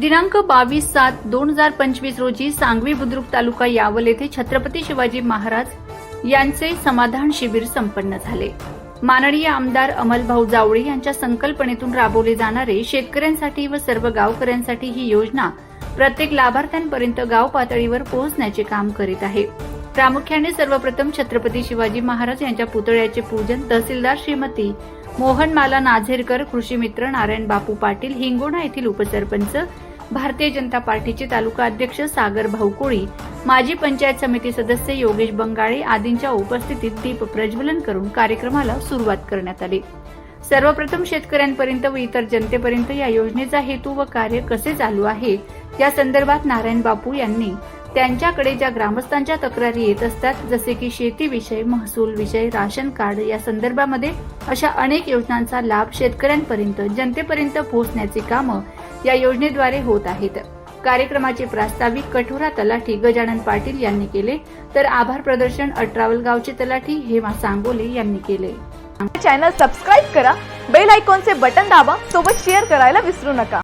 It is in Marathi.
दिनांक बावीस सात दोन हजार पंचवीस रोजी सांगवी बुद्रुक तालुका यावल येथे छत्रपती शिवाजी महाराज यांचे समाधान शिबिर संपन्न झाले. माननीय आमदार अमलभाऊ जावळे यांच्या संकल्पनेतून राबवले जाणारे शेतकऱ्यांसाठी व सर्व गावकऱ्यांसाठी ही योजना प्रत्येक लाभार्थ्यांपर्यंत गाव पातळीवर पोहोचण्याचे काम करीत आहे. प्रामुख्याने सर्वप्रथम छत्रपती शिवाजी महाराज यांच्या पुतळ्याचे पूजन तहसीलदार श्रीमती मोहनमाला नाझेरकर कृषी मित्र नारायण बापू पाटील हिंगोणा येथील उपसरपंच भारतीय जनता पार्टीचे तालुका अध्यक्ष सागर भाऊकोळी माजी पंचायत समिती सदस्य योगेश बंगाळे आदींच्या उपस्थितीत दीप प्रज्वलन करून कार्यक्रमाला सुरुवात करण्यात आली. सर्वप्रथम शेतकऱ्यांपर्यंत व इतर जनतेपर्यंत या योजनेचा हेतू व कार्य कसे चालू आहे या संदर्भात नारायण बापू यांनी त्यांच्याकडे ज्या ग्रामस्थांच्या तक्रारी येत असतात जसे की शेतीविषय महसूल विषय राशन कार्ड या संदर्भामध्ये अशा अनेक योजनांचा लाभ शेतकऱ्यांपर्यंत जनतेपर्यंत पोहोचण्याची कामं या योजनेद्वारे होत आहेत. कार्यक्रमाचे प्रास्ताविक कठोरा तलाठी गजानन पाटील यांनी केले. तर आभार प्रदर्शन अठरावल गावचे तलाठी हेमा सांगोले यांनी केले. चॅनल सबस्क्राईब करा. बेल आयकॉनचे बटन दाबा. सोबत शेअर करायला विसरू नका.